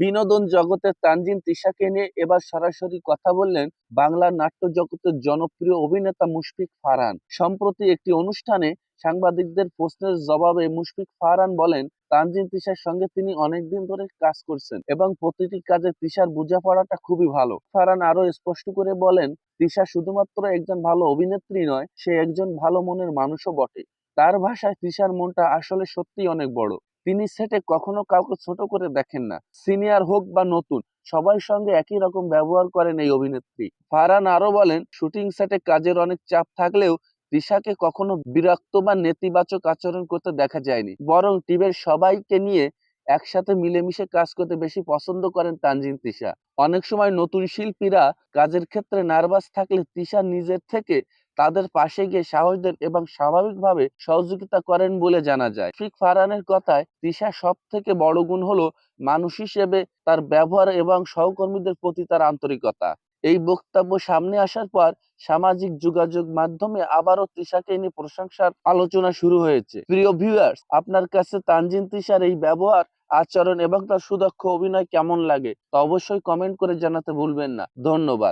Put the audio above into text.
বিনোদন জগতের তানজিন তিশাকে নিয়ে এবার সরাসরি কথা বললেন বাংলার নাট্য জগতের জনপ্রিয় অভিনেতা মুশফিক ফারহান। সম্প্রতি একটি অনুষ্ঠানে সাংবাদিকদের প্রশ্নের জবাবে মুশফিক ফারহান বলেন, তানজিন তিশার সঙ্গে তিনি অনেকদিন ধরে কাজ করছেন এবং প্রতিটি কাজে তিশার বোঝাপড়াটা খুবই ভালো। ফারহান আরও স্পষ্ট করে বলেন তিশা শুধুমাত্র একজন ভালো অভিনেত্রী নয়, সে একজন ভালো মনের মানুষও বটে। তার ভাষায় তিশার মনটা আসলে সত্যি অনেক বড়। তিনি সেটে কখনো কাউকে ছোট করে দেখেন না। সিনিয়র হোক বা নতুন সবার সঙ্গে একই রকম ব্যবহার করেন এই অভিনেত্রী। ফারহান আরও বলেন, শুটিং সেটে কাজের অনেক চাপ থাকলেও তিশাকে কখনো বিরক্ত বা নেতিবাচক আচরণ করতে দেখা যায়নি। বরং টিমের সবাইকে নিয়ে একসাথে মিলেমিশে কাজ করতে বেশি পছন্দ করেন তানজিন তিশা। অনেক সময় নতুন শিল্পীরা কাজের ক্ষেত্রে নার্ভাস থাকলে তিশা নিজের থেকে তাদের পাশে গিয়ে সাহস দেন এবং স্বাভাবিকভাবে সহযোগিতা করেন বলে জানা যায়। ফিক ফারহানের কথায় তিশা সব থেকে বড় গুণ হলো মানুষ হিসেবে তার ব্যবহার এবং সহকর্মীদের প্রতি তার আন্তরিকতা। এই বক্তব্য সামনে আসার পর সামাজিক যোগাযোগ মাধ্যমে আবারও তিশাকে নিয়ে প্রশংসার আলোচনা শুরু হয়েছে। প্রিয় ভিউয়ার্স আপনার কাছে তানজিন তিশার এই ব্যবহার, আচরণ এবং তার সুদক্ষ অভিনয় কেমন লাগে তা অবশ্যই কমেন্ট করে জানাতে ভুলবেন না। ধন্যবাদ।